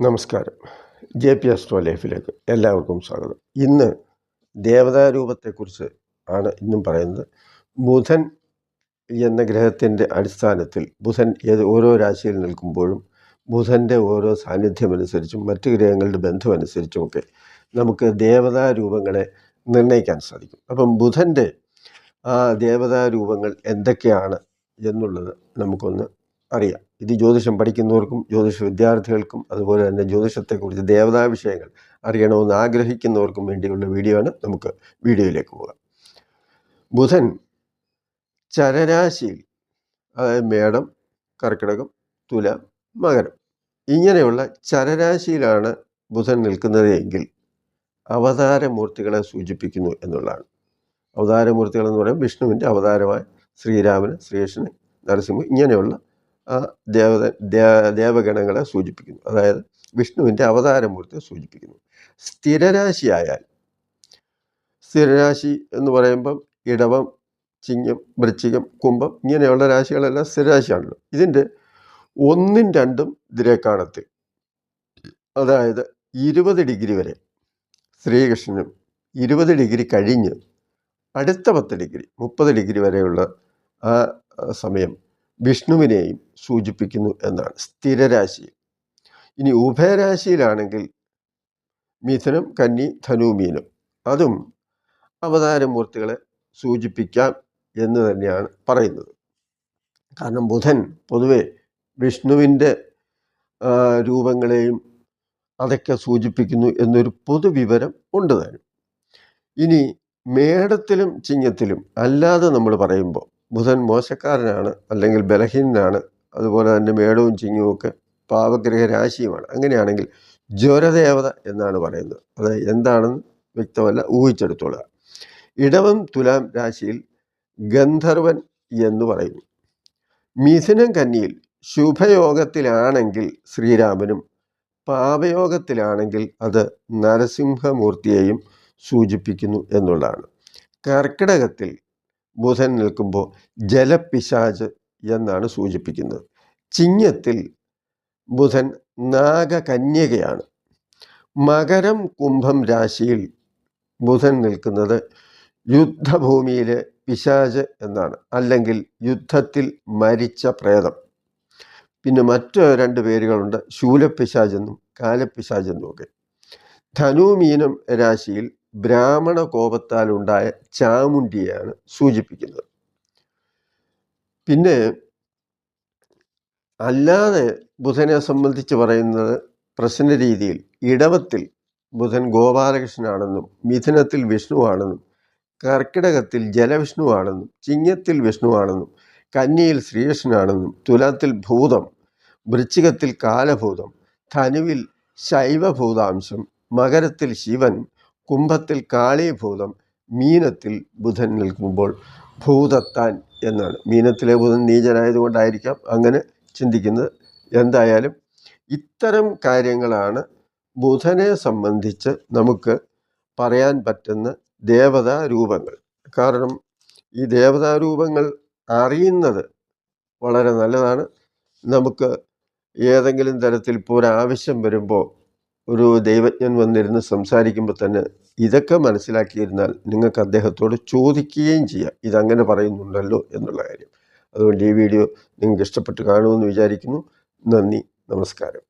നമസ്കാരം. J P astro ലൈഫിലേക്ക് എല്ലാവർക്കും സ്വാഗതം. ഇന്ന് ദേവതാരൂപത്തെക്കുറിച്ച് ആണ് ഇന്നും പറയുന്നത്. ബുധൻ എന്ന ഗ്രഹത്തിന്റെ അടിസ്ഥാനത്തിൽ ബുധൻ ഏത് ഓരോ രാശിയിൽ നിൽക്കുമ്പോഴും ബുധന്റെ ഓരോ സാന്നിധ്യമനുസരിച്ചും മറ്റ് ഗ്രഹങ്ങളുടെ ബന്ധമനുസരിച്ചുമൊക്കെ നമുക്ക് ദേവതാരൂപങ്ങളെ നിർണയിക്കാൻ സാധിക്കും. അപ്പം ബുധന്റെ ആ ദേവതാരൂപങ്ങൾ എന്തൊക്കെയാണ് എന്നുള്ളത് നമുക്കൊന്ന് അറിയാം. ഇത് ജ്യോതിഷം പഠിക്കുന്നവർക്കും ജ്യോതിഷ വിദ്യാർത്ഥികൾക്കും അതുപോലെ തന്നെ ജ്യോതിഷത്തെക്കുറിച്ച് ദേവതാ വിഷയങ്ങൾ അറിയണമെന്ന് ആഗ്രഹിക്കുന്നവർക്കും വേണ്ടിയുള്ള വീഡിയോ ആണ് നമുക്ക് വീഡിയോയിലേക്ക് പോകാം. ബുധൻ ചരരാശിയിൽ അതായത് മേടം കർക്കിടകം തുല മകരം. ഇങ്ങനെയുള്ള ചരരാശിയിലാണ് ബുധൻ നിൽക്കുന്നത് എങ്കിൽ അവതാരമൂർത്തികളെ സൂചിപ്പിക്കുന്നു എന്നുള്ളതാണ്. അവതാരമൂർത്തികൾ എന്ന് പറയുമ്പോൾ വിഷ്ണുവിന്റെ അവതാരമായ ശ്രീരാമന് ശ്രീകൃഷ്ണൻ നരസിംഹ ഇങ്ങനെയുള്ള ആ ദേവത ദേവഗണങ്ങളെ സൂചിപ്പിക്കുന്നു. അതായത് വിഷ്ണുവിന്റെ അവതാരമൂർത്തിയെ സൂചിപ്പിക്കുന്നു. സ്ഥിരരാശിയായാൽ സ്ഥിരരാശി എന്ന് പറയുമ്പം ഇടവം ചിങ്ങം വൃശ്ചികം കുംഭം ഇങ്ങനെയുള്ള രാശികളെല്ലാം സ്ഥിരരാശിയാണല്ലോ. ഇതിന്റെ ഒന്നും രണ്ടും ദിരക്കാണത്തിൽ അതായത് ഇരുപത് ഡിഗ്രി വരെ ശ്രീകൃഷ്ണനും ഇരുപത് ഡിഗ്രി കഴിഞ്ഞ് അടുത്ത പത്ത് ഡിഗ്രി മുപ്പത് ഡിഗ്രി വരെയുള്ള ആ സമയം വിഷ്ണുവിനെയും സൂചിപ്പിക്കുന്നു എന്നാണ്. സ്ഥിരരാശി. ഇനി ഉഭയരാശിയിലാണെങ്കിൽ മിഥുനം കന്നി ധനു മീനം. അതും അവതാരമൂർത്തികളെ സൂചിപ്പിക്കാം എന്ന് തന്നെയാണ് പറയുന്നത്. കാരണം ബുധൻ പൊതുവെ വിഷ്ണുവിന്റെ രൂപങ്ങളെയും അതൊക്കെ സൂചിപ്പിക്കുന്നു എന്നൊരു പൊതുവിവരം ഉണ്ട് താനും. ഇനി മേടത്തിലും ചിങ്ങത്തിലും അല്ലാതെ നമ്മൾ പറയുമ്പോൾ ബുധൻ മോശക്കാരനാണ് അല്ലെങ്കിൽ ബലഹീനനാണ്. അതുപോലെ തന്നെ മേടവും ചിങ്ങവും ഒക്കെ പാവഗ്രഹ രാശിയുമാണ്. അങ്ങനെയാണെങ്കിൽ ജ്വരദേവത എന്നാണ് പറയുന്നത്. അത് എന്താണെന്ന് വ്യക്തമല്ല. ഊഹിച്ചെടുത്തോളുക. ഇടവം തുലാം രാശിയിൽ ഗന്ധർവൻ എന്ന് പറയുന്നു. മിഥുനം കന്നിയിൽ ശുഭയോഗത്തിലാണെങ്കിൽ ശ്രീരാമനും പാപയോഗത്തിലാണെങ്കിൽ അത് നരസിംഹമൂർത്തിയെയും സൂചിപ്പിക്കുന്നു എന്നുള്ളതാണ്. കർക്കിടകത്തിൽ ബുധൻ നിൽക്കുമ്പോൾ ജലപിശാജ് എന്നാണ് സൂചിപ്പിക്കുന്നത്. ചിങ്ങത്തിൽ ബുധൻ നാഗകന്യകയാണ്. മകരം കുംഭം രാശിയിൽ ബുധൻ നിൽക്കുന്നത് യുദ്ധഭൂമിയിലെ പിശാജ് എന്നാണ്. അല്ലെങ്കിൽ യുദ്ധത്തിൽ മരിച്ച പ്രേതം. പിന്നെ മറ്റു രണ്ട് പേരുകളുണ്ട്. ശൂലപ്പിശാജെന്നും കാലപ്പിശാജെന്നും ഒക്കെ ധനുമീനം രാശിയിൽ ബ്രാഹ്മണ കോപത്താൽ ഉണ്ടായ ചാമുണ്ടിയെയാണ് സൂചിപ്പിക്കുന്നത്. പിന്നെ അല്ലാതെ ബുധനെ സംബന്ധിച്ച് പറയുന്നത് പ്രശ്ന രീതിയിൽ ഇടവത്തിൽ ബുധൻ ഗോപാലകൃഷ്ണനാണെന്നും മിഥുനത്തിൽ വിഷ്ണുവാണെന്നും കർക്കിടകത്തിൽ ജലവിഷ്ണുവാണെന്നും ചിങ്ങത്തിൽ വിഷ്ണുവാണെന്നും കന്നിയിൽ ശ്രീകൃഷ്ണനാണെന്നും തുലത്തിൽ ഭൂതം വൃശ്ചികത്തിൽ കാലഭൂതം ധനുവിൽ ശൈവഭൂതാംശം മകരത്തിൽ ശിവൻ കുംഭത്തിൽ കാളീഭൂതം മീനത്തിൽ ബുധൻ നിൽക്കുമ്പോൾ ഭൂതത്താൻ എന്നാണ്. മീനത്തിലെ ബുധൻ നീചനായതുകൊണ്ടായിരിക്കാം അങ്ങനെ ചിന്തിക്കുന്നത്. എന്തായാലും ഇത്തരം കാര്യങ്ങളാണ് ബുധനെ സംബന്ധിച്ച് നമുക്ക് പറയാൻ പറ്റുന്ന ദേവതാ രൂപങ്ങൾ. കാരണം ഈ ദേവതാ രൂപങ്ങൾ അറിയുന്നത് വളരെ നല്ലതാണ്. നമുക്ക് ഏതെങ്കിലും തരത്തിൽ ഇപ്പോൾ ഒരാവശ്യം വരുമ്പോൾ ഒരു ദൈവജ്ഞൻ വന്നിരുന്ന് സംസാരിക്കുമ്പോൾ തന്നെ ഇതൊക്കെ മനസ്സിലാക്കിയിരുന്നാൽ നിങ്ങൾക്ക് അദ്ദേഹത്തോട് ചോദിക്കുകയും ചെയ്യാം. ഇതങ്ങനെ പറയുന്നുണ്ടല്ലോ എന്നുള്ള കാര്യം. അതുകൊണ്ട് ഈ വീഡിയോ നിങ്ങൾക്ക് ഇഷ്ടപ്പെട്ട് കാണുമെന്ന് വിചാരിക്കുന്നു. നന്ദി. നമസ്കാരം.